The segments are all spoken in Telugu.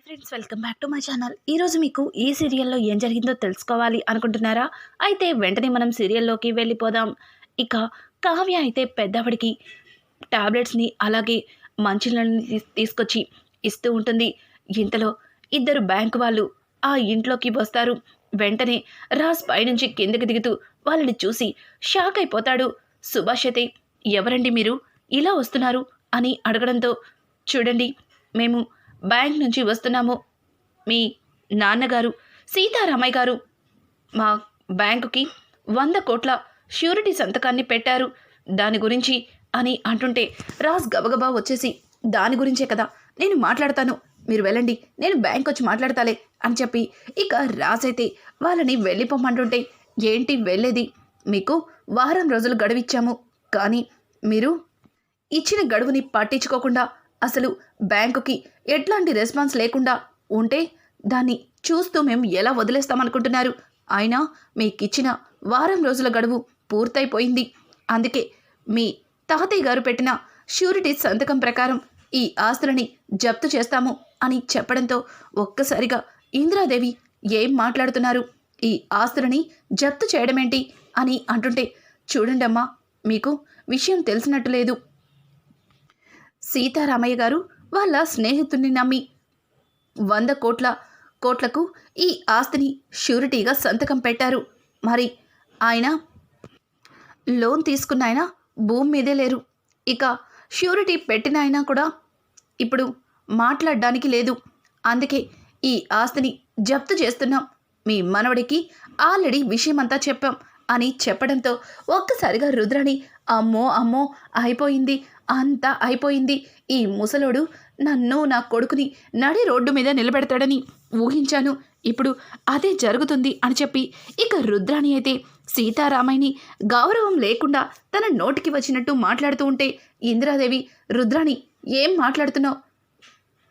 Hi friends welcome back to my channel. ఈరోజు మీకు ఈ సీరియల్లో ఏం జరిగిందో తెలుసుకోవాలి అనుకుంటున్నారా? అయితే వెంటనే మనం సీరియల్లోకి వెళ్ళిపోదాం. ఇక కావ్య అయితే పెద్దవాడికి టాబ్లెట్స్ని అలాగే మంచినీళ్ళని తీసుకొచ్చి ఇస్తూ ఉంటుంది. ఇంతలో ఇద్దరు బ్యాంకు వాళ్ళు ఆ ఇంట్లోకి వస్తారు. వెంటనే రాజ్ పైనుంచి కిందకి దిగుతూ వాళ్ళని చూసి షాక్ అయిపోతాడు. సుభాష్ అయితే ఎవరండి మీరు? ఇలా వస్తున్నారు? అని అడగడంతో చూడండి మేము బ్యాంక్ నుంచి వస్తున్నాము. మీ నాన్నగారు సీతారామయ్య గారు మా బ్యాంకుకి వంద కోట్ల ష్యూరిటీ సంతకాన్ని పెట్టారు. దాని గురించి అని అంటుంటే రాజ్ గబగబా వచ్చేసి దాని గురించే కదా నేను మాట్లాడతాను. మీరు వెళ్ళండి నేను బ్యాంక్ వచ్చి మాట్లాడతాలే అని చెప్పి ఇక రాజ్ అయితే వాళ్ళని వెళ్ళిపోమంటుంటే ఏంటి వెళ్ళేది? మీకు వారం రోజులు గడువిచ్చాము. కానీ మీరు ఇచ్చిన గడువుని పట్టించుకోకుండా అసలు బ్యాంకుకి ఎట్లాంటి రెస్పాన్స్ లేకుండా ఉంటే దాన్ని చూస్తూ మేము ఎలా వదిలేస్తామనుకుంటున్నారు? అయినా మీకిచ్చిన వారం రోజుల గడువు పూర్తయిపోయింది. అందుకే మీ తాతయ్య గారు పెట్టిన ష్యూరిటీ సంతకం ప్రకారం ఈ ఆస్తులని జప్తు చేస్తాము అని చెప్పడంతో ఒక్కసారిగా ఇందిరాదేవి ఏం మాట్లాడుతున్నారు? ఈ ఆస్తులని జప్తు చేయడమేంటి అని అంటుంటే చూడండమ్మా మీకు విషయం తెలిసినట్టు లేదు. సీతారామయ్య గారు వాళ్ళ స్నేహితుడిని నమ్మి వంద కోట్ల కోట్లకు ఈ ఆస్తిని షూరిటీగా సంతకం పెట్టారు. మరి ఆయన లోన్ తీసుకున్న ఆయన భూమి మీదే లేరు. ఇక ష్యూరిటీ పెట్టిన ఆయన కూడా ఇప్పుడు మాట్లాడడానికి లేదు. అందుకే ఈ ఆస్తిని జప్తు చేస్తున్నాం. మీ మనవడికి ఆల్రెడీ విషయమంతా చెప్పాం. అని చెప్పడంతో ఒక్కసారిగా రుద్రని అమ్మో అమ్మో అయిపోయింది అంతా అయిపోయింది. ఈ ముసలోడు నన్ను నా కొడుకుని నడి రోడ్డు మీద నిలబెడతాడని ఊహించాను. ఇప్పుడు అదే జరుగుతుంది అని చెప్పి ఇక రుద్రాణి అయితే సీతారామయ్యని గౌరవం లేకుండా తన నోటికి వచ్చినట్టు మాట్లాడుతూ ఉంటే ఇందిరాదేవి రుద్రాణి ఏం మాట్లాడుతున్నావు?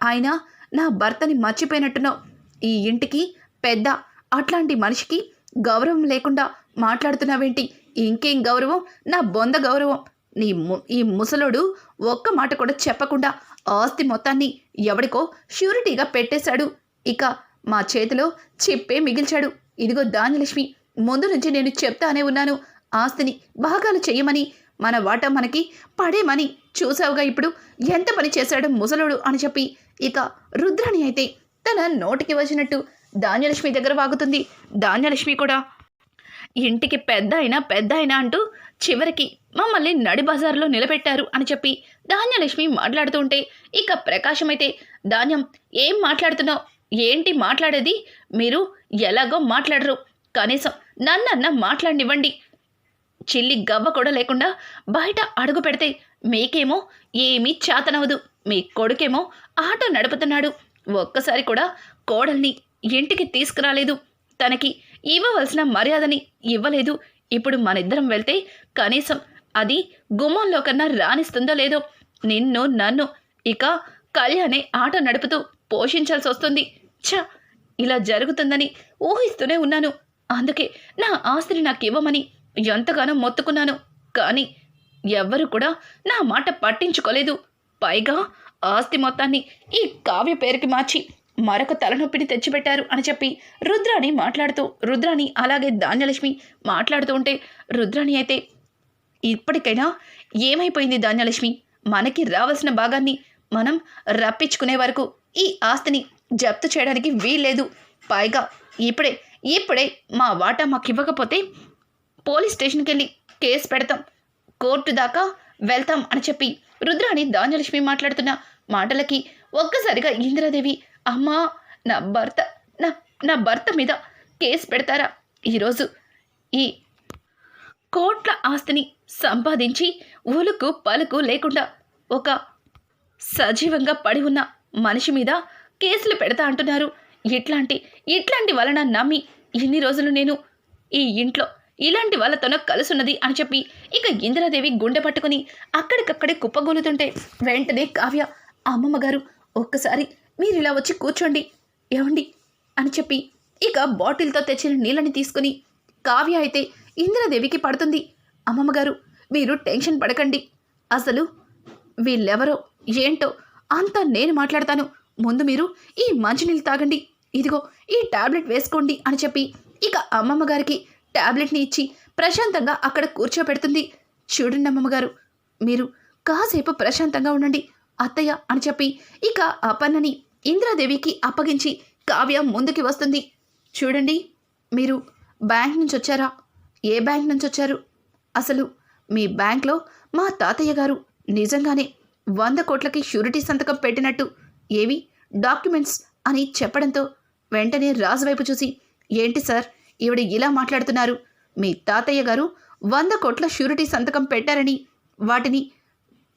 ఆయన నా భర్తని మర్చిపోయినట్టున్నావు. ఈ ఇంటికి పెద్ద అట్లాంటి మనిషికి గౌరవం లేకుండా మాట్లాడుతున్నావేంటి? ఇంకేం గౌరవం? నా బొంద గౌరవం. నీ ము- ఈ ముసలోడు ఒక్క మాట కూడా చెప్పకుండా ఆస్తి మొత్తాన్ని ఎవడికో ష్యూరిటీగా పెట్టేశాడు. ఇక మా చేతిలో చెప్పే మిగిల్చాడు. ఇదిగో ధాన్యలక్ష్మి ముందు నుంచి నేను చెప్తానే ఉన్నాను. ఆస్తిని భాగాలు చేయమని మన వాటా మనకి పడేమని చూసావుగా ఇప్పుడు? ఎంత పని చేశాడు ముసలోడు అని చెప్పి ఇక రుద్రాణి అయితే తన నోటికి వచ్చినట్టు ధాన్యలక్ష్మి దగ్గర వాగుతుంది. ధాన్యలక్ష్మి కూడా ఇంటికి పెద్ద అయినా పెద్ద అయినా అంటూ చివరికి మమ్మల్ని నడి బజార్లో నిలబెట్టారు అని చెప్పి ధాన్యలక్ష్మి మాట్లాడుతూ ఉంటే ఇక ప్రకాశం అయితే ధాన్యం ఏం మాట్లాడుతున్నావు? ఏంటి మాట్లాడేది? మీరు ఎలాగో మాట్లాడరు. కనీసం నన్నన్న మాట్లాడినివ్వండి. చిల్లి గవ్వ కూడా లేకుండా బయట అడుగు పెడితే మీకేమో ఏమీ చేతనవదు మీ కొడుకేమో ఆటో నడుపుతున్నాడు. ఒక్కసారి కూడా కోడల్ని ఇంటికి తీసుకురాలేదు. తనకి ఇవ్వవలసిన మర్యాదని ఇవ్వలేదు. ఇప్పుడు మనిద్దరం వెళ్తే కనీసం అది గుమ్మంలో కన్నా రాణిస్తుందో లేదో నిన్ను నన్ను ఇక కళ్యాణే ఆట నడుపుతూ పోషించాల్సి వస్తుంది. ఛ! ఇలా జరుగుతుందని ఊహిస్తూనే ఉన్నాను. అందుకే నా ఆస్తిని నాకు ఇవ్వమని ఎంతగానో మొత్తుకున్నాను. కానీ ఎవ్వరు కూడా నా మాట పట్టించుకోలేదు. పైగా ఆస్తి మొత్తాన్ని ఈ కావ్య పేరుకి మార్చి మరొక తలనొప్పిని తెచ్చిపెట్టారు అని చెప్పి రుద్రాణి మాట్లాడుతూ రుద్రాణి అలాగే ధాన్యలక్ష్మి మాట్లాడుతూ ఉంటే రుద్రాణి అయితే ఇప్పటికైనా ఏమైపోయింది ధాన్యలక్ష్మి? మనకి రావాల్సిన భాగాన్ని మనం రప్పించుకునే వరకు ఈ ఆస్తిని జప్తు చేయడానికి వీల్లేదు. పైగా ఇప్పుడే ఇప్పుడే మా వాటా మాకు ఇవ్వకపోతే పోలీస్ స్టేషన్కి వెళ్ళి కేసు పెడతాం. కోర్టు దాకా వెళ్తాం అని చెప్పి రుద్రాణి ధాన్యలక్ష్మి మాట్లాడుతున్న మాటలకి ఒక్కసారిగా ఇందిరాదేవి అమ్మా నా భర్త నా నా భర్త మీద కేసు పెడతారా? ఈరోజు ఈ కోట్ల ఆస్తిని సంపాదించి ఉలుకు పలుకు లేకుండా ఒక సజీవంగా పడి ఉన్న మనిషి మీద కేసులు పెడతా అంటున్నారు. ఇట్లాంటి ఇట్లాంటి వలన నమ్మి ఇన్ని రోజులు నేను ఈ ఇంట్లో ఇలాంటి వాళ్ళతోనో కలుసున్నది అని చెప్పి ఇక ఇందిరాదేవి గుండె పట్టుకుని అక్కడికక్కడే కుప్పగూలుతుంటే వెంటనే కావ్య అమ్మమ్మ గారు ఒక్కసారి మీరు ఇలా వచ్చి కూర్చోండి ఏమండి అని చెప్పి ఇక బాటిల్తో తెచ్చిన నీళ్ళని తీసుకుని కావ్య అయితే ఇంద్రదేవికి పడుతుంది. అమ్మమ్మ గారు మీరు టెన్షన్ పడకండి. అసలు వీళ్ళెవరో ఏంటో అంతా నేను మాట్లాడతాను. ముందు మీరు ఈ మంచినీళ్ళు తాగండి. ఇదిగో ఈ టాబ్లెట్ వేసుకోండి అని చెప్పి ఇక అమ్మమ్మ గారికి ట్యాబ్లెట్ని ఇచ్చి ప్రశాంతంగా అక్కడ కూర్చోపెడుతుంది చూడండి అమ్మమ్మగారు మీరు కాసేపు ప్రశాంతంగా ఉండండి అత్తయ్య అని చెప్పి ఇక అపన్నని ఇంద్రాదేవికి అప్పగించి కావ్య ముందుకి వస్తుంది. చూడండి మీరు బ్యాంక్ నుంచి వచ్చారా? ఏ బ్యాంక్ నుంచి వచ్చారు? అసలు మీ బ్యాంక్లో మా తాతయ్య గారు నిజంగానే వంద కోట్లకి షూరిటీ సంతకం పెట్టినట్టు ఏవి డాక్యుమెంట్స్ అని చెప్పడంతో వెంటనే రాజు వైపు చూసి ఏంటి సార్ ఈవిడ ఇలా మాట్లాడుతున్నారు? మీ తాతయ్య గారు వంద కోట్ల షూరిటీ సంతకం పెట్టారని వాటిని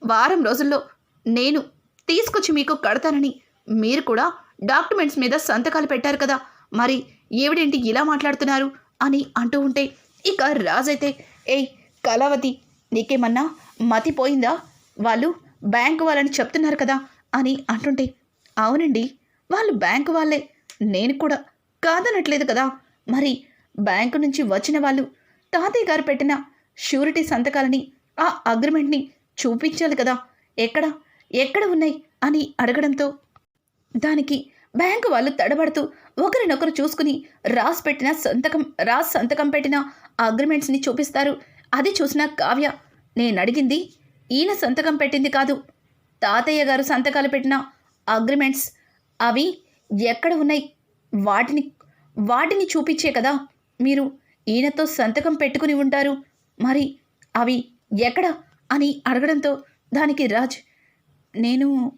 వారం రోజుల్లో నేను తీసుకొచ్చి మీకు కడతానని మీరు కూడా డాక్యుమెంట్స్ మీద సంతకాలు పెట్టారు కదా. మరి ఏవిడేంటి ఇలా మాట్లాడుతున్నారు? అని అంటూ ఉంటే ఇక రాజైతే ఏయ్ కళావతి నీకేమన్నా మతిపోయిందా వాళ్ళు బ్యాంకు వాళ్ళని చెప్తున్నారు కదా అని అంటుంటే అవునండి వాళ్ళు బ్యాంకు వాళ్ళే. నేను కూడా కాదనట్లేదు కదా. మరి బ్యాంకు నుంచి వచ్చిన వాళ్ళు తాతయ్య గారు పెట్టిన షూరిటీ సంతకాలని ఆ అగ్రిమెంట్ని చూపించాలి కదా. ఎక్కడ? ఎక్కడ ఉన్నాయి? అని అడగడంతో దానికి బ్యాంకు వాళ్ళు తడబడుతూ ఒకరినొకరు చూసుకుని రాస్ పెట్టిన సంతకం రాస్ సంతకం పెట్టిన అగ్రిమెంట్స్ని చూపిస్తారు. అది చూసిన కావ్య నేను అడిగింది ఈయన సంతకం పెట్టింది కాదు. తాతయ్య గారు సంతకాలు పెట్టిన అగ్రిమెంట్స్ అవి ఎక్కడ ఉన్నాయి? వాటిని వాటిని చూపించే కదా మీరు ఈయనతో సంతకం పెట్టుకుని ఉంటారు. మరి అవి ఎక్కడ? అని అడగడంతో దానికి రాజ్ నేను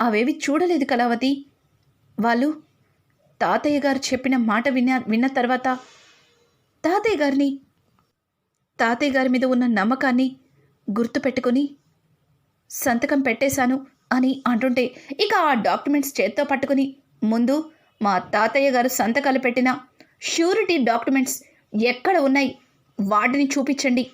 అవేవి చూడలేదు కళావతి. వాళ్ళు తాతయ్య గారు చెప్పిన మాట విన్న విన్న తర్వాత తాతయ్య గారిని తాతయ్య గారి మీద ఉన్న నమ్మకాన్ని గుర్తుపెట్టుకొని సంతకం పెట్టేశాను అని అంటుంటే ఇక ఆ డాక్యుమెంట్స్ చేత్తో పట్టుకుని ముందు మా తాతయ్య గారు సంతకాలు పెట్టిన ష్యూరిటీ డాక్యుమెంట్స్ ఎక్కడ ఉన్నాయి వాటిని చూపించండి.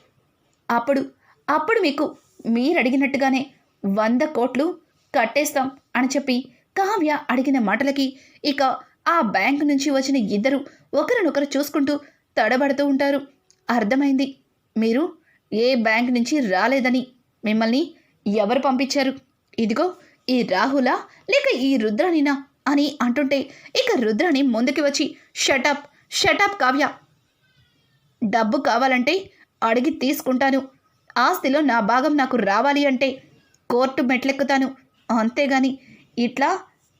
అప్పుడు అప్పుడు మీకు మీరు అడిగినట్టుగానే వంద కోట్లు కట్టేస్తాం అని చెప్పి కావ్య అడిగిన మాటలకి ఇక ఆ బ్యాంకు నుంచి వచ్చిన ఇద్దరు ఒకరినొకరు చూసుకుంటూ తడబడుతూ ఉంటారు. అర్థమైంది. మీరు ఏ బ్యాంక్ నుంచి రాలేదని మిమ్మల్ని ఎవరు పంపించారు? ఇదిగో ఈ రాహులా లేక ఈ రుద్రానినా అని అంటుంటే ఇక రుద్రాని ముందుకి వచ్చి షటప్ షటప్ కావ్య. డబ్బు కావాలంటే అడిగి తీసుకుంటాను. ఆస్తిలో నా భాగం నాకు రావాలి అంటే కోర్టు మెట్లెక్కుతాను. అంతేగాని ఇట్లా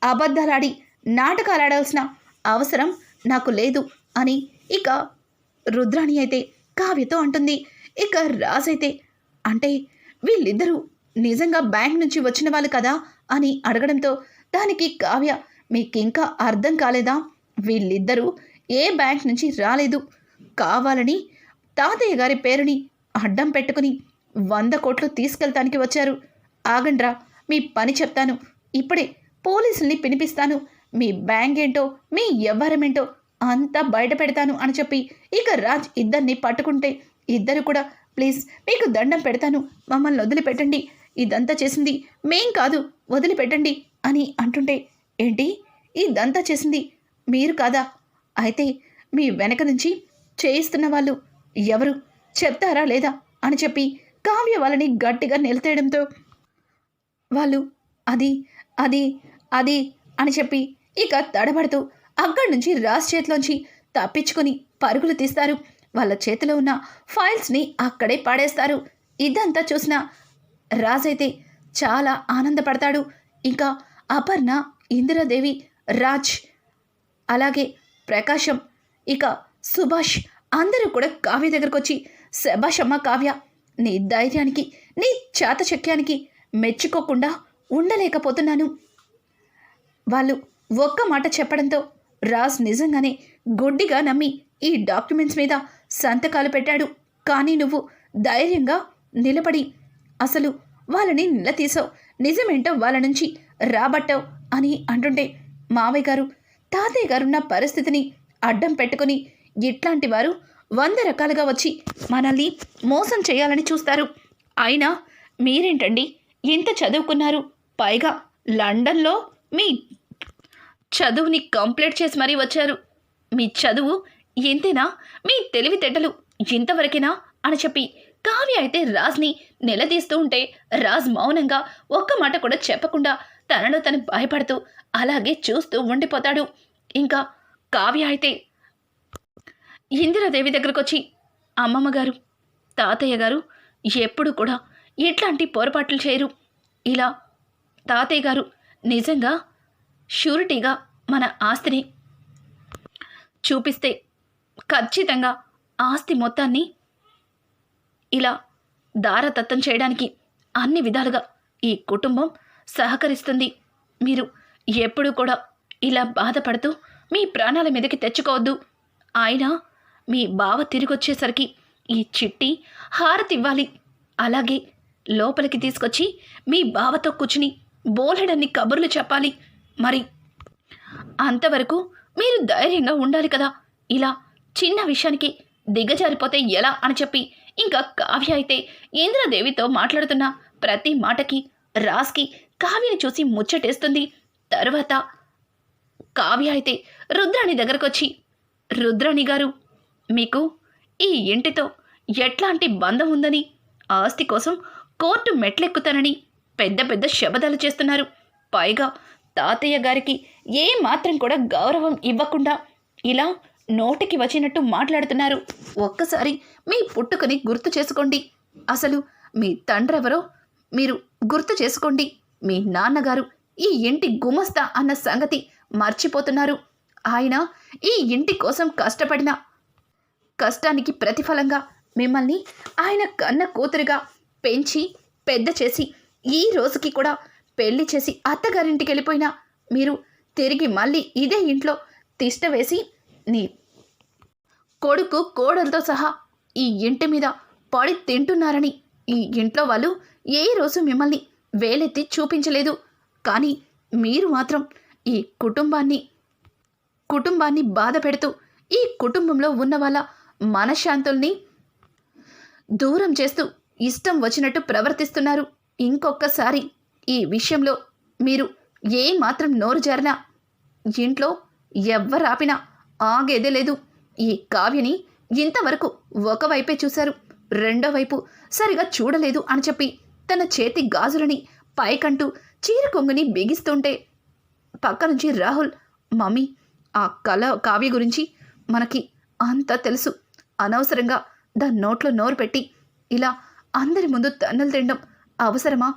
అబద్ధాలాడి నాటకాలు ఆడాల్సిన అవసరం నాకు లేదు అని ఇక రుద్రాణి అయితే కావ్యతో అంటుంది. ఇక రాజైతే అంటే వీళ్ళిద్దరూ నిజంగా బ్యాంక్ నుంచి వచ్చిన వాళ్ళు కదా అని అడగడంతో దానికి కావ్య మీకింకా అర్థం కాలేదా? వీళ్ళిద్దరూ ఏ బ్యాంక్ నుంచి రాలేదు. కావాలని తాతయ్య గారి పేరుని అడ్డం పెట్టుకుని వంద కోట్లు తీసుకెళ్తానికి వచ్చారు. ఆగండ్రా మీ పని చెప్తాను. ఇప్పుడే పోలీసుల్ని పిలిపిస్తాను. మీ బ్యాంక్ ఏంటో మీ వ్యవహారమేంటో అంతా బయట పెడతాను అని చెప్పి ఇక రాజ్ ఇద్దరిని పట్టుకుంటే ఇద్దరు కూడా ప్లీజ్ మీకు దండం పెడతాను. మమ్మల్ని వదిలిపెట్టండి. ఇదంతా చేసింది మేం కాదు వదిలిపెట్టండి అని అంటుంటే ఏంటి? ఇదంతా చేసింది మీరు కాదా? అయితే మీ వెనక నుంచి చేయిస్తున్న వాళ్ళు ఎవరు? చెప్తారా లేదా? అని చెప్పి కావ్య వాళ్ళని గట్టిగా నిలతేయడంతో వాళ్ళు అది అది అది అని చెప్పి ఇక తడబడుతూ అక్కడి నుంచి రాజ్ చేతిలోంచి తప్పించుకొని పరుగులు తీస్తారు. వాళ్ళ చేతిలో ఉన్న ఫైల్స్ని అక్కడే పాడేస్తారు. ఇదంతా చూసిన రాజ్ అయితే చాలా ఆనందపడతాడు. ఇంకా అపర్ణ ఇందిరాదేవి రాజ్ అలాగే ప్రకాశం ఇక సుభాష్ అందరూ కూడా కావ్య దగ్గరకు వచ్చి శభాష్ అమ్మ కావ్య నీ ధైర్యానికి నీ చాతచక్యానికి మెచ్చుకోకుండా ఉండలేకపోతున్నాను. వాళ్ళు ఒక్క మాట చెప్పడంతో రాజ్ నిజంగానే గుడ్డిగా నమ్మి ఈ డాక్యుమెంట్స్ మీద సంతకాలు పెట్టాడు. కానీ నువ్వు ధైర్యంగా నిలబడి అసలు వాళ్ళని నిలదీసావు. నిజమేంటో వాళ్ళ నుంచి రాబట్టావు అని అంటుంటే మావయ్య గారు తాతయ్య గారున్న పరిస్థితిని అడ్డం పెట్టుకుని ఇట్లాంటి వారు వంద రకాలుగా వచ్చి మనల్ని మోసం చేయాలని చూస్తారు. అయినా మీరేంటండి? ఎంత చదువుకున్నారు? పైగా లండన్లో మీ చదువుని కంప్లీట్ చేసి మరీ వచ్చారు. మీ చదువు ఎంతేనా మీ తెలివితేటలు ఇంతవరకేనా అని చెప్పి కావ్య అయితే రాజ్ని నిలదీస్తూ ఉంటే రాజ్ మౌనంగా ఒక్క మాట కూడా చెప్పకుండా తనలో తను భయపడుతూ అలాగే చూస్తూ ఉండిపోతాడు. ఇంకా కావ్య అయితే ఇందిరాదేవి దగ్గరకు వచ్చి అమ్మమ్మ గారు తాతయ్య గారు ఎప్పుడు కూడా ఇట్లాంటి పొరపాట్లు చేయరు. ఇలా తాతయ్య గారు నిజంగా షూరిటీగా మన ఆస్తిని చూపిస్తే ఖచ్చితంగా ఆస్తి మొత్తాన్ని ఇలా దారతత్వం చేయడానికి అన్ని విధాలుగా ఈ కుటుంబం సహకరిస్తుంది. మీరు ఎప్పుడూ కూడా ఇలా బాధపడుతూ మీ ప్రాణాల మీదకి తెచ్చుకోవద్దు. ఆయన మీ బావ తిరిగొచ్చేసరికి ఈ చిట్టి హారతి ఇవ్వాలి అలాగే లోపలికి తీసుకొచ్చి మీ బావతో కూర్చుని బోలెడన్ని కబుర్లు చెప్పాలి. మరి అంతవరకు మీరు ధైర్యంగా ఉండాలి కదా. ఇలా చిన్న విషయానికి దిగజారిపోతే ఎలా అని చెప్పి ఇంకా కావ్య అయితే ఇంద్రదేవితో మాట్లాడుతున్న ప్రతి మాటకి రాస్కి కావ్యని చూసి ముచ్చటేస్తుంది. తరువాత కావ్య అయితే రుద్రాణి దగ్గరకు వచ్చి రుద్రాణి గారు మీకు ఈ ఇంటితో ఎట్లాంటి బంధం ఉందని ఆస్తి కోసం కోర్టు మెట్లెక్కుతానని పెద్ద పెద్ద శబదాలు చేస్తున్నారు. పైగా తాతయ్య గారికి ఏ మాత్రం కూడా గౌరవం ఇవ్వకుండా ఇలా నోటికి వచ్చినట్టు మాట్లాడుతున్నారు. ఒక్కసారి మీ పుట్టుకని గుర్తు చేసుకోండి. అసలు మీ తండ్రెవరో మీరు గుర్తు చేసుకోండి. మీ నాన్నగారు ఈ ఇంటి గుమస్తా అన్న సంగతి మర్చిపోతున్నారు. ఆయన ఈ ఇంటి కోసం కష్టపడిన కష్టానికి ప్రతిఫలంగా మిమ్మల్ని ఆయన కన్న కూతురుగా పెంచి పెద్ద చేసి ఈ రోజుకి కూడా పెళ్ళి చేసి అత్తగారింటికి వెళ్ళిపోయినా మీరు తిరిగి మళ్ళీ ఇదే ఇంట్లో తిష్ట వేసి నీ కొడుకు కోడలతో సహా ఈ ఇంటి మీద పడి తింటున్నారని ఈ ఇంట్లో వాళ్ళు ఏ రోజు మిమ్మల్ని వేలెత్తి చూపించలేదు. కానీ మీరు మాత్రం ఈ కుటుంబాన్ని కుటుంబాన్ని బాధ పెడుతూ ఈ కుటుంబంలో ఉన్న వాళ్ళ మనశ్శాంతుల్ని దూరం చేస్తూ ఇష్టం వచ్చినట్టు ప్రవర్తిస్తున్నారు. ఇంకొకసారి ఈ విషయంలో మీరు ఏ మాత్రం నోరు జారినా ఇంట్లో ఎవ్వరాపినా ఆగేదే లేదు. ఈ కావ్యని ఇంతవరకు ఒకవైపే చూశారు. రెండో వైపు సరిగా చూడలేదు అని చెప్పి తన చేతి గాజులని పైకంటూ చీర కొంగుని బిగిస్తుంటే పక్క నుంచి రాహుల్ మమ్మీ ఆ కళ కావ్య గురించి మనకి అంతా తెలుసు. అనవసరంగా దాని నోట్లో నోరు పెట్టి ఇలా అందరి ముందు తన్నులు తినడం అవసరమా?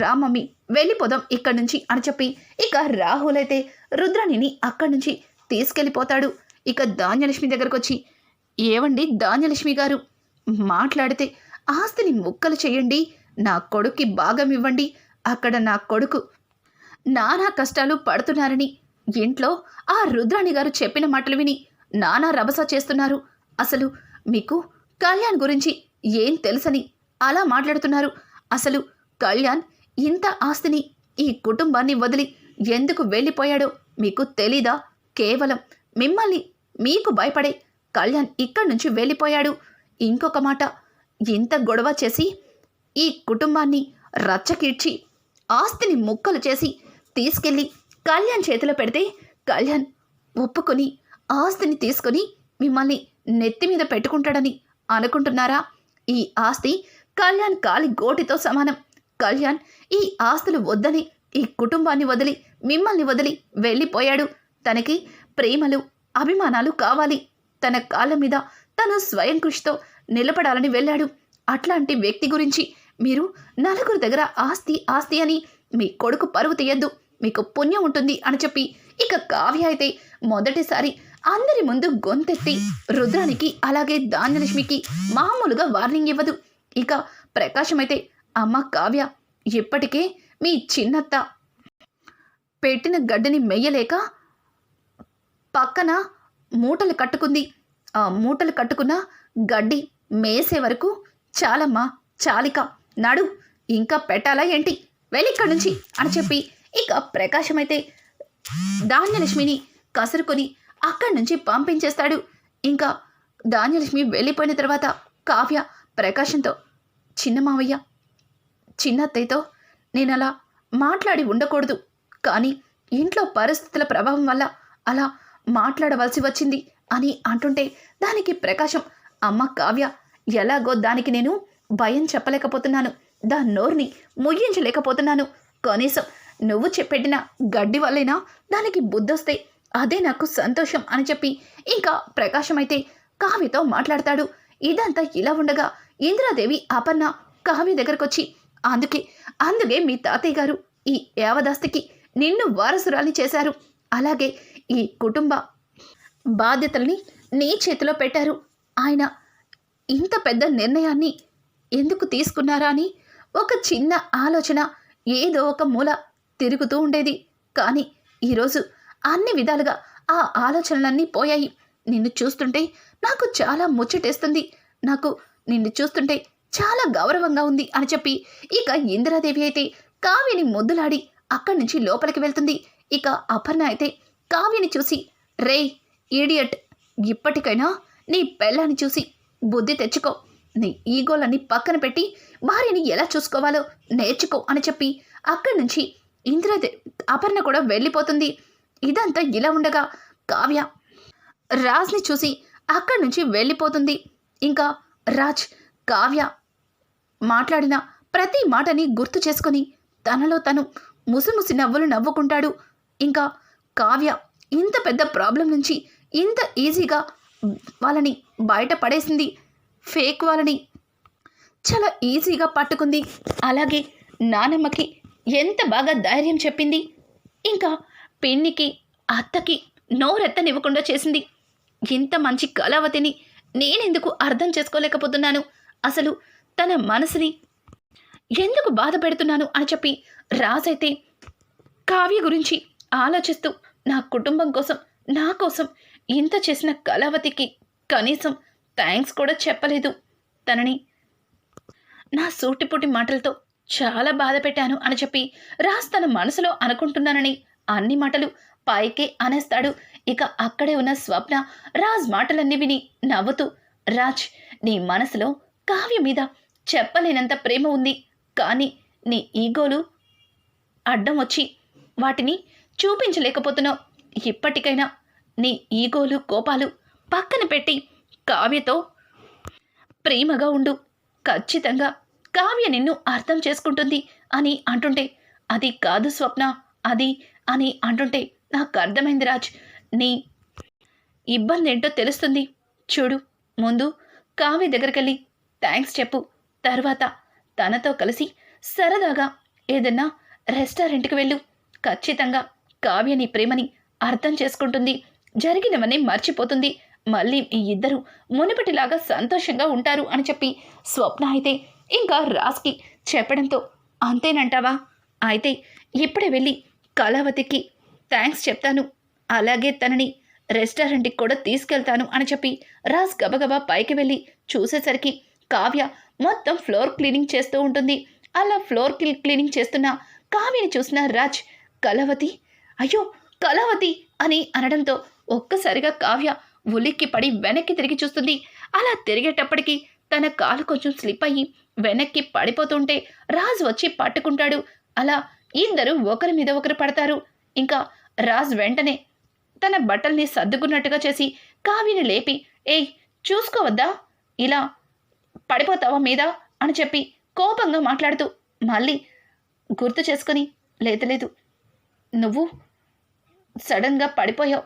రా మమ్మీ వెళ్ళిపోదాం ఇక్కడి నుంచి అని చెప్పి ఇక రాహుల్ అయితే రుద్రాణిని అక్కడి నుంచి తీసుకెళ్ళిపోతాడు. ఇక ధాన్యలక్ష్మి దగ్గరకు వచ్చి ఏవండి ధాన్యలక్ష్మి గారు? మాట్లాడితే ఆస్తిని ముక్కలు చేయండి నా కొడుక్కి భాగం ఇవ్వండి అక్కడ నా కొడుకు నానా కష్టాలు పడుతున్నారని. ఇంట్లో ఆ రుద్రాణి గారు చెప్పిన మాటలు విని నానా రభస చేస్తున్నారు. అసలు మీకు కళ్యాణ్ గురించి ఏం తెలుసని అలా మాట్లాడుతున్నారు. అసలు కళ్యాణ్ ఇంత ఆస్తిని ఈ కుటుంబాన్ని వదిలి ఎందుకు వెళ్ళిపోయాడో మీకు తెలీదా? కేవలం మిమ్మల్ని మీకు భయపడే కళ్యాణ్ ఇక్కడి నుంచి వెళ్ళిపోయాడు. ఇంకొక మాట ఇంత గొడవ చేసి ఈ కుటుంబాన్ని రచ్చకీడ్చి ఆస్తిని ముక్కలు చేసి తీసుకెళ్ళి కళ్యాణ్ చేతిలో పెడితే కళ్యాణ్ ఒప్పుకొని ఆస్తిని తీసుకొని మిమ్మల్ని నెత్తి మీద పెట్టుకుంటాడని అనుకుంటున్నారా? ఈ ఆస్తి కళ్యాణ్ కాలి గోటితో సమానం. కళ్యాణ్ ఈ ఆస్తులు వద్దని ఈ కుటుంబాన్ని వదిలి మిమ్మల్ని వదిలి వెళ్ళిపోయాడు. తనకి ప్రేమలు అభిమానాలు కావాలి. తన కాళ్ళ మీద తను స్వయం కృషితో నిలబడాలని వెళ్ళాడు. అట్లాంటి వ్యక్తి గురించి మీరు నలుగురు దగ్గర ఆస్తి ఆస్తి అని మీ కొడుకు పరువు తీయద్దు. మీకు పుణ్యం ఉంటుంది అని చెప్పి ఇక కావ్య అయితే మొదటిసారి అందరి ముందు గొంతెత్తి రుద్రానికి అలాగే ధాన్యలక్ష్మికి మామూలుగా వార్నింగ్ ఇవ్వదు. ఇక ప్రకాశం అయితే అమ్మ కావ్య ఇప్పటికే మీ చిన్నత్త పెట్టిన గడ్డిని మెయ్యలేక పక్కన మూటలు కట్టుకుంది. ఆ మూటలు కట్టుకున్న గడ్డి మేసే వరకు చాలమ్మా చాలిక నడు ఇంకా పెట్టాలా ఏంటి? వెళ్ళిక్కడి నుంచి అని చెప్పి ఇక ప్రకాశం అయితే ధాన్యలక్ష్మిని కసురుకొని అక్కడి నుంచి పంపించేస్తాడు. ఇంకా ధాన్యలక్ష్మి వెళ్ళిపోయిన తర్వాత కావ్య ప్రకాశంతో చిన్న మావయ్య చిన్న అత్తయ్యతో నేను అలా మాట్లాడి ఉండకూడదు. కానీ ఇంట్లో పరిస్థితుల ప్రభావం వల్ల అలా మాట్లాడవలసి వచ్చింది అని అంటుంటే దానికి ప్రకాశం అమ్మ కావ్య ఎలాగో దానికి నేను భయం చెప్పలేకపోతున్నాను. దాని నోరుని ముయ్యించలేకపోతున్నాను. కనీసం నువ్వు చెప్పెట్టిన గడ్డి వల్లేనా దానికి బుద్ధొస్తే అదే నాకు సంతోషం అని చెప్పి ఇంకా ప్రకాశం అయితే కావ్యతో మాట్లాడతాడు. ఇదంతా ఇలా ఉండగా ఇంద్రాదేవి అపర్ణ కావ్య దగ్గరకొచ్చి అందుకే అందుకే మీ తాతయ్య గారు ఈ యావదాస్తికి నిన్ను వారసురాలి చేశారు. అలాగే ఈ కుటుంబ బాధ్యతల్ని నీ చేతిలో పెట్టారు. ఆయన ఇంత పెద్ద నిర్ణయాన్ని ఎందుకు తీసుకున్నారా అని ఒక చిన్న ఆలోచన ఏదో ఒక మూల తిరుగుతూ ఉండేది. కానీ ఈరోజు అన్ని విధాలుగా ఆ ఆలోచనలన్నీ పోయాయి. నిన్ను చూస్తుంటే నాకు చాలా ముచ్చటేస్తుంది. నాకు నిన్ను చూస్తుంటే చాలా గౌరవంగా ఉంది అని చెప్పి ఇక ఇందిరాదేవి అయితే కావ్యని ముద్దులాడి అక్కడి నుంచి లోపలికి వెళ్తుంది. ఇక అపర్ణ అయితే కావ్యని చూసి రే ఈడియట్ ఇప్పటికైనా నీ పెళ్ళాన్ని చూసి బుద్ధి తెచ్చుకో. నీ ఈగోలన్నీ పక్కన పెట్టి భార్యని ఎలా చూసుకోవాలో నేర్చుకో అని చెప్పి అక్కడి నుంచి ఇంద్రదే అపర్ణ కూడా వెళ్ళిపోతుంది. ఇదంతా ఇలా ఉండగా కావ్య రాజ్ని చూసి అక్కడి నుంచి వెళ్ళిపోతుంది. ఇంకా రాజ్ కావ్య మాట్లాడిన ప్రతి మాటని గుర్తు చేసుకొని తనలో తను ముసిముసి నవ్వులు నవ్వుకుంటాడు. ఇంకా కావ్య ఇంత పెద్ద ప్రాబ్లం నుంచి ఇంత ఈజీగా వాళ్ళని బయట పడేసింది. ఫేక్ వాళ్ళని చాలా ఈజీగా పట్టుకుంది. అలాగే నానమ్మకి ఎంత బాగా ధైర్యం చెప్పింది. ఇంకా పిన్నికి అత్తకి నోరెత్తనివ్వకుండా చేసింది. ఇంత మంచి కళావతిని నేనెందుకు అర్థం చేసుకోలేకపోతున్నాను? అసలు తన మనసుని ఎందుకు బాధ పెడుతున్నాను అని చెప్పి రాజైతే కావ్య గురించి ఆలోచిస్తూ నా కుటుంబం కోసం నా కోసం ఇంత చేసిన కళావతికి కనీసం థ్యాంక్స్ కూడా చెప్పలేదు. తనని నా సూటిపుటి మాటలతో చాలా బాధ పెట్టాను అని చెప్పి రాజ్ తన మనసులో అనుకుంటున్నానని అన్ని మాటలు పైకే అనేస్తాడు. ఇక అక్కడే ఉన్న స్వప్న రాజ్ మాటలన్నీ విని నవ్వుతూ రాజ్ నీ మనసులో కావ్య మీద చెప్పలేనంత ప్రేమ ఉంది. కానీ నీ ఈగోలు అడ్డం వచ్చి వాటిని చూపించలేకపోతున్నావు. ఇప్పటికైనా నీ ఈగోలు కోపాలు పక్కన పెట్టి కావ్యతో ప్రేమగా ఉండు. ఖచ్చితంగా కావ్య నిన్ను అర్థం చేసుకుంటుంది అని అంటుంటే అది కాదు స్వప్న అది అని అంటుంటే నాకు అర్థమైంది రాజ్. నీ ఇబ్బంది ఏంటో తెలుస్తుంది. చూడు ముందు కావ్య దగ్గరికెళ్ళి థ్యాంక్స్ చెప్పు. తర్వాత తనతో కలిసి సరదాగా ఏదన్నా రెస్టారెంట్కి వెళ్ళు. ఖచ్చితంగా కావ్య నీ ప్రేమని అర్థం చేసుకుంటుంది. జరిగినవన్నీ మర్చిపోతుంది. మళ్ళీ ఈ ఇద్దరు మునుపటిలాగా సంతోషంగా ఉంటారు అని చెప్పి స్వప్న అయితే ఇంకా రాస్కి చెప్పడంతో అంతేనంటావా? అయితే ఇప్పుడే వెళ్ళి కళావతికి థ్యాంక్స్ చెప్తాను. అలాగే తనని రెస్టారెంట్కి కూడా తీసుకెళ్తాను అని చెప్పి రాజ్ గబగబా పైకి వెళ్ళి చూసేసరికి కావ్య మొత్తం ఫ్లోర్ క్లీనింగ్ చేస్తూ ఉంటుంది. అలా ఫ్లోర్ క్లీనింగ్ చేస్తున్న కావ్యని చూసిన రాజ్ కళావతి అయ్యో కలవతి అని అనడంతో ఒక్కసారిగా కావ్య ఉలిక్కి పడి వెనక్కి తిరిగి చూస్తుంది. అలా తిరిగేటప్పటికి తన కాలు కొంచెం స్లిప్ అయ్యి వెనక్కి పడిపోతుంటే రాజ్ వచ్చి పట్టుకుంటాడు. అలా ఇద్దరు ఒకరి మీద ఒకరు పడతారు. ఇంకా రాజ్ వెంటనే తన బట్టల్ని సర్దుకున్నట్టుగా చేసి కావ్యని లేపి ఏయ్ చూసుకోవద్దా? ఇలా పడిపోతావా మీద? అని చెప్పి కోపంగా మాట్లాడుతూ మళ్ళీ గుర్తు చేసుకొని లేదు లేదు. నువ్వు సడన్గా పడిపోయావు.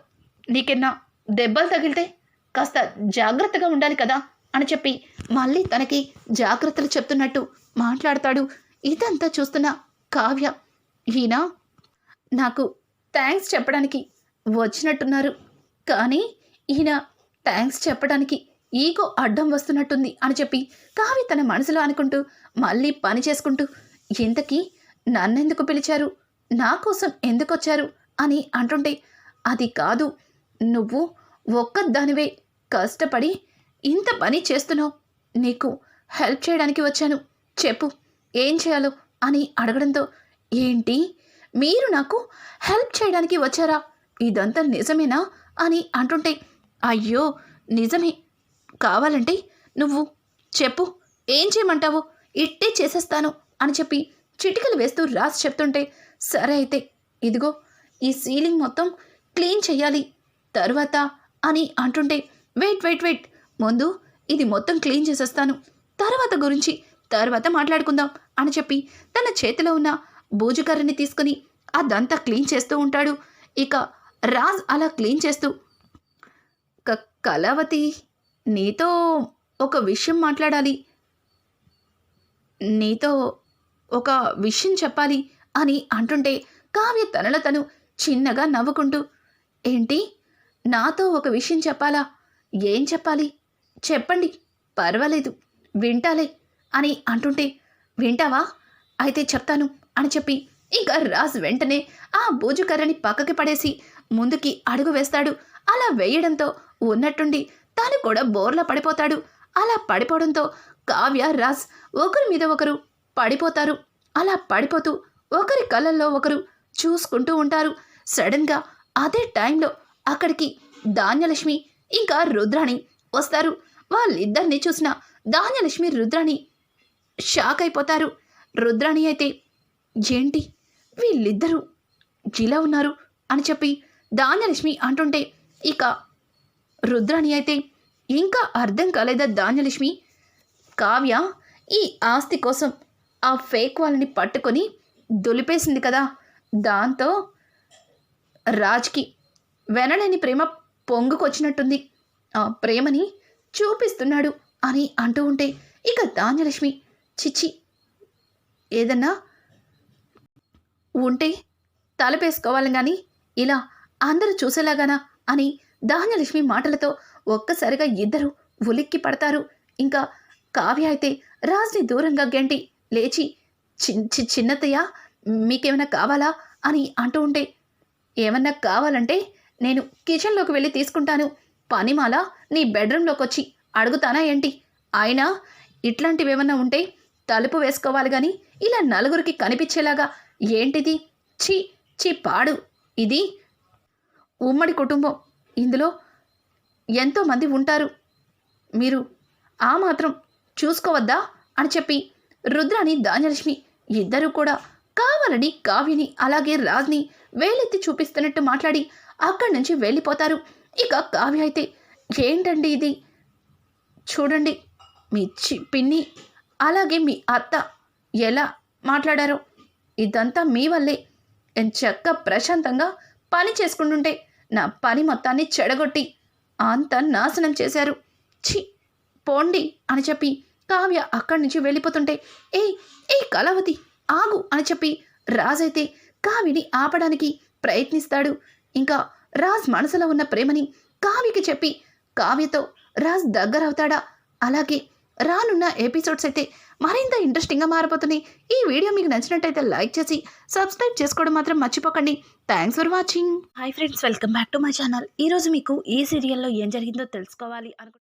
నీకెన్నా దెబ్బలు తగిలితే కాస్త జాగ్రత్తగా ఉండాలి కదా? అని చెప్పి మళ్ళీ తనకి జాగ్రత్తలు చెప్తున్నట్టు మాట్లాడతాడు ఇదంతా చూస్తున్న కావ్య. ఈయన నాకు థ్యాంక్స్ చెప్పడానికి వచ్చినట్టున్నారు. కానీ ఈయన థ్యాంక్స్ చెప్పడానికి ఈగో అడ్డం వస్తున్నట్టుంది అని చెప్పి కావి తన మనసులో అనుకుంటూ మళ్ళీ పని చేసుకుంటూ ఇంతకీ నన్నెందుకు పిలిచారు? నా కోసం ఎందుకు వచ్చారు అని అంటుంటే అది కాదు నువ్వు ఒక్కదానివే కష్టపడి ఇంత పని చేస్తున్నావు. నీకు హెల్ప్ చేయడానికి వచ్చాను. చెప్పు ఏం చేయాలో? అని అడగడంతో ఏంటి? మీరు నాకు హెల్ప్ చేయడానికి వచ్చారా? ఇదంతా నిజమేనా అని అంటుంటే అయ్యో నిజమే. కావాలంటే నువ్వు చెప్పు. ఏం చేయమంటావు? ఇట్టే చేసేస్తాను అని చెప్పి చిటికలు వేస్తూ రాసి చెప్తుంటే సరే అయితే ఇదిగో ఈ సీలింగ్ మొత్తం క్లీన్ చేయాలి తర్వాత అని అంటుంటే వెయిట్ వెయిట్ వెయిట్. ముందు ఇది మొత్తం క్లీన్ చేసేస్తాను. తర్వాత గురించి తర్వాత మాట్లాడుకుందాం అని చెప్పి తన చేతిలో ఉన్న బూజుకర్రని తీసుకుని అదంతా క్లీన్ చేస్తూ ఉంటాడు. ఇక రాజ్ అలా క్లీన్ చేస్తూ క కళావతి నీతో ఒక విషయం మాట్లాడాలి. నీతో ఒక విషయం చెప్పాలి అని అంటుంటే కావ్య తనలో తను చిన్నగా నవ్వుకుంటూ ఏంటి? నాతో ఒక విషయం చెప్పాలా? ఏం చెప్పాలి? చెప్పండి. పర్వాలేదు. వింటాలే అని అంటుంటే వింటావా? అయితే చెప్తాను అని చెప్పి ఇంకా రాజ్ వెంటనే ఆ బూజుకర్రని పక్కకి పడేసి ముందుకి అడుగు వేస్తాడు. అలా వేయడంతో ఉన్నట్టుండి తాను కూడా బోర్లా పడిపోతాడు. అలా పడిపోవడంతో కావ్య రాజ్ ఒకరి మీద ఒకరు పడిపోతారు. అలా పడిపోతూ ఒకరి కళ్ళల్లో ఒకరు చూసుకుంటూ ఉంటారు. సడన్గా అదే టైంలో అక్కడికి ధాన్యలక్ష్మి ఇంకా రుద్రాణి వస్తారు. వాళ్ళిద్దరిని చూసిన ధాన్యలక్ష్మి రుద్రాణి షాక్ అయిపోతారు. రుద్రాణి అయితే ఏంటి? వీళ్ళిద్దరూ ఇలా ఉన్నారు? అని చెప్పి ధాన్యలక్ష్మి అంటుంటే ఇక రుద్రాణి అయితే ఇంకా అర్థం కాలేదా ధాన్యలక్ష్మి? కావ్య ఈ ఆస్తి కోసం ఆ ఫేక్ వాళ్ళని పట్టుకొని దులిపేసింది కదా. దాంతో రాజ్కి వెనలేని ప్రేమ పొంగుకొచ్చినట్టుంది. ఆ ప్రేమని చూపిస్తున్నాడు అని అంటూ ఉంటే ఇక ధాన్యలక్ష్మి చిచ్చి ఏదన్నా ఉంటే తలపేసుకోవాలి కానీ ఇలా అందరూ చూసేలాగానా అని ధాన్యలక్ష్మి మాటలతో ఒక్కసారిగా ఇద్దరు ఉలిక్కి పడతారు. ఇంకా కావ్య అయితే రాజ్ని దూరంగా గెంటి లేచి చి- చిన్నతయ్య మీకేమైనా కావాలా? అని అంటూ ఉంటే ఏమన్నా కావాలంటే నేను కిచెన్లోకి వెళ్ళి తీసుకుంటాను. పనిమాల నీ బెడ్రూమ్లోకి వచ్చి అడుగుతానా ఏంటి? అయినా ఇట్లాంటివేమన్నా ఉంటే తలుపు వేసుకోవాలి కానీ ఇలా నలుగురికి కనిపించేలాగా ఏంటిది? చి చి పాడు. ఇది ఉమ్మడి కుటుంబం. ఇందులో ఎంతోమంది ఉంటారు. మీరు ఆ మాత్రం చూసుకోవద్దా? అని చెప్పి రుద్రాని ధాన్యలక్ష్మి ఇద్దరూ కూడా కావాలని కావ్యని అలాగే రాజ్ని వేలెత్తి చూపిస్తున్నట్టు మాట్లాడి అక్కడి నుంచి వెళ్ళిపోతారు. ఇక కావ్య అయితే ఏంటండి ఇది? చూడండి మీ చి పిన్ని అలాగే మీ అత్త ఎలా మాట్లాడారో? ఇదంతా మీ వల్లే. చక్క ప్రశాంతంగా పని చేసుకుంటుంటే నా పని మొత్తాన్ని చెడగొట్టి అంత నాశనం చేశారు. ఛీ పోండి అని చెప్పి కావ్య అక్కడి నుంచి వెళ్ళిపోతుంటే ఏ ఏ కళావతి ఆగు అని చెప్పి రాజైతే కావ్యని ఆపడానికి ప్రయత్నిస్తాడు. ఇంకా రాజ్ మనసులో ఉన్న ప్రేమని కావ్యకి చెప్పి కావ్యతో రాజ్ దగ్గరవుతాడా? అలాగే రానున్న ఎపిసోడ్స్ అయితే మరింత ఇంట్రెస్టింగ్గా మారిపోతున్నాయి ఈ వీడియో మీకు నచ్చినట్టయితే లైక్ చేసి సబ్స్క్రైబ్ చేసుకోవడం మాత్రం మర్చిపోకండి. Thanks for watching hi friends welcome back to my channel ఈరోజు మీకు ఈ సీరియల్లో ఏం జరిగిందో తెలుసుకోవాలి అనుకుంటున్నాను